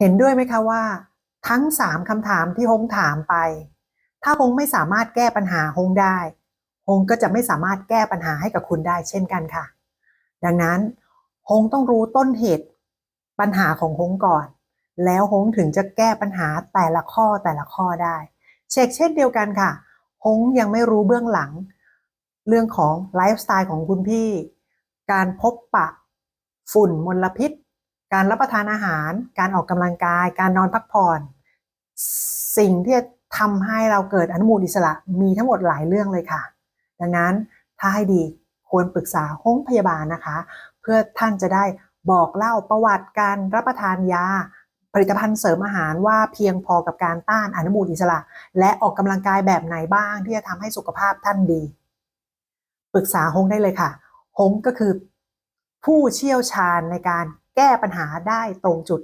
เห็นด้วยไหมคะว่า ทั้งสามคำถามที่ฮงถามไป ถ้าฮงไม่สามารถแก้ปัญหาฮงได้ฮงก็จะไม่สามารถแก้ปัญหาให้กับคุณได้เช่นกันค่ะ ดังนั้นฮงต้องรู้ต้นเหตุปัญหาของฮงก่อน แล้วฮงถึงจะแก้ปัญหาแต่ละข้อแต่ละข้อได้ เช็คเช่นเดียวกันค่ะฮงยังไม่รู้เบื้องหลัง เรื่องของไลฟ์สไตล์ของคุณพี่ การพบปะ ฝุ่นมลพิษ การรับประทานอาหาร การออกกำลังกาย การนอนพักผ่อน สิ่งที่จะทำให้เราเกิดอนุมูลอิสระมีทั้งหมดหลายเรื่องเลยค่ะ ดังนั้นถ้าให้ดีควรปรึกษาห้องพยาบาลนะคะ เพื่อท่านจะได้บอกเล่าประวัติการรับประทานยา ผลิตภัณฑ์เสริมอาหารว่าเพียงพอกับการต้านอนุมูลอิสระ และออกกำลังกายแบบไหนบ้างที่จะทำให้สุขภาพท่านดี ปรึกษาฮงได้เลยค่ะฮงก็คือผู้เชี่ยวชาญในการ แก้ปัญหาได้ตรงจุด